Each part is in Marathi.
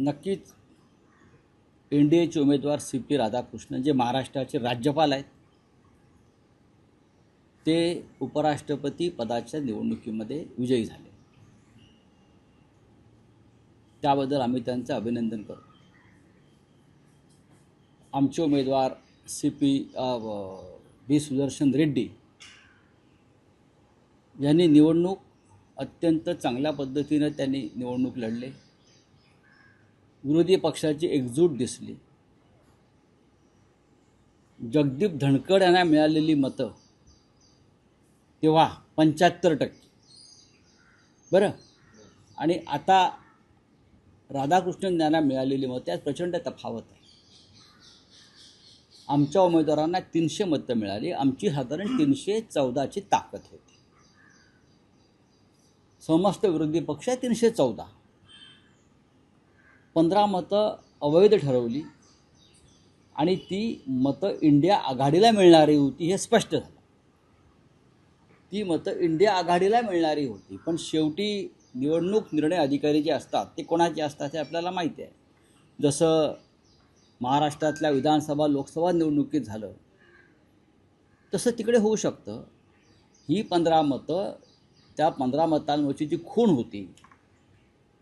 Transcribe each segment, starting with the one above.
नक्कीच एन डी एचे उमेदवार सी पी राधाकृष्णन जे महाराष्ट्राचे राज्यपाल आहेत ते उपराष्ट्रपती पदाच्या निवडणुकीमध्ये विजयी झाले. त्याबद्दल आम्ही त्यांचं अभिनंदन करतो. आमचे उमेदवार C P B Sudarshan Reddy यांनी निवडणूक अत्यंत चांगल्या पद्धतीनं त्यांनी निवडणूक लढले. विरोधी पक्षाची एकजूट दिसली. जगदीप धनकड यांना मिळालेली मतं तेव्हा पंच्याहत्तर टक्के. बरं? आणि आता राधाकृष्णन यांना मिळालेली मतं त्यात प्रचंड तफावत आहे. आमच्या उमेदवारांना तीनशे मतं मिळाली आमची साधारण तीनशे चौदाची ताकद होती. समस्त विरोधी पक्ष तीनशे चौदा. पंधरा मतं अवैध ठरवली आणि ती मतं इंडिया आघाडीला मिळणारी होती हे स्पष्ट झालं. ती मतं इंडिया आघाडीला मिळणारी होती पण शेवटी निवडणूक निर्णय अधिकारी जे असतात ते कोणाचे असतात हे आपल्याला माहिती आहे. जसं महाराष्ट्रातल्या विधानसभा लोकसभा निवडणुकीत झालं तसं तिकडे होऊ शकतं. ही पंधरा मतं त्या पंधरा मतांवरची जी खूण होती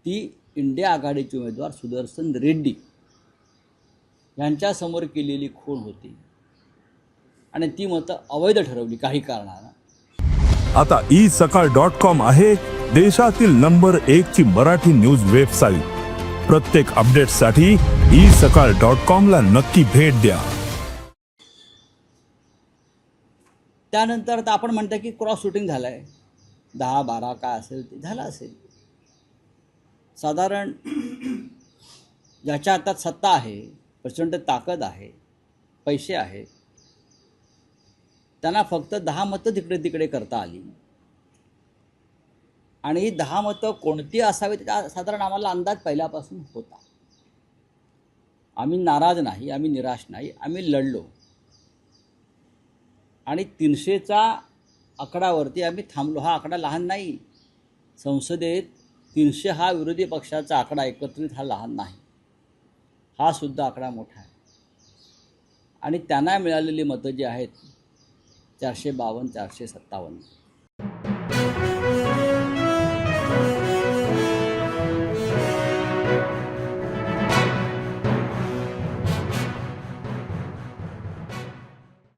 ती इंडिया आघाडीचे उमेदवार सुदर्शन रेड्डी यांच्यासमोर केलेली खूण होती. आणि ती मतं अवैध ठरवली काही कारणानं. आता ई सकाळ डॉट कॉम आहे देशातील नंबर एक ची मराठी न्यूज वेबसाईट. प्रत्येक अपडेटसाठी ई सकाळ डॉट कॉम ला नक्की भेट द्या. त्यानंतर आपण म्हणता की क्रॉस शूटिंग झालं आहे दहा बारा काय असेल ते झालं असेल. साधारण ज्याच्या हातात सत्ता आहे प्रचंड ताकद आहे पैसे आहे. त्यांना फक्त दहा मतं तिकडे तिकडे करता आली. आणि ही दहा मतं कोणती असावीत त्याचा साधारण आम्हाला अंदाज पहिल्यापासून होता. आम्ही नाराज नाही आम्ही निराश नाही आम्ही लढलो. आणि तीनशेचा आकडावरती आम्ही थांबलो. हा आकडा लहान नाही. संसदेत तीनशे हा विरोधी पक्षाचा आकडा एकत्रित हा लहान नाही. हा सुद्धा आकडा मोठा आहे. आणि त्यांना मिळालेली मतं जी आहेत चारशे बावन्न चारशे सत्तावन्न.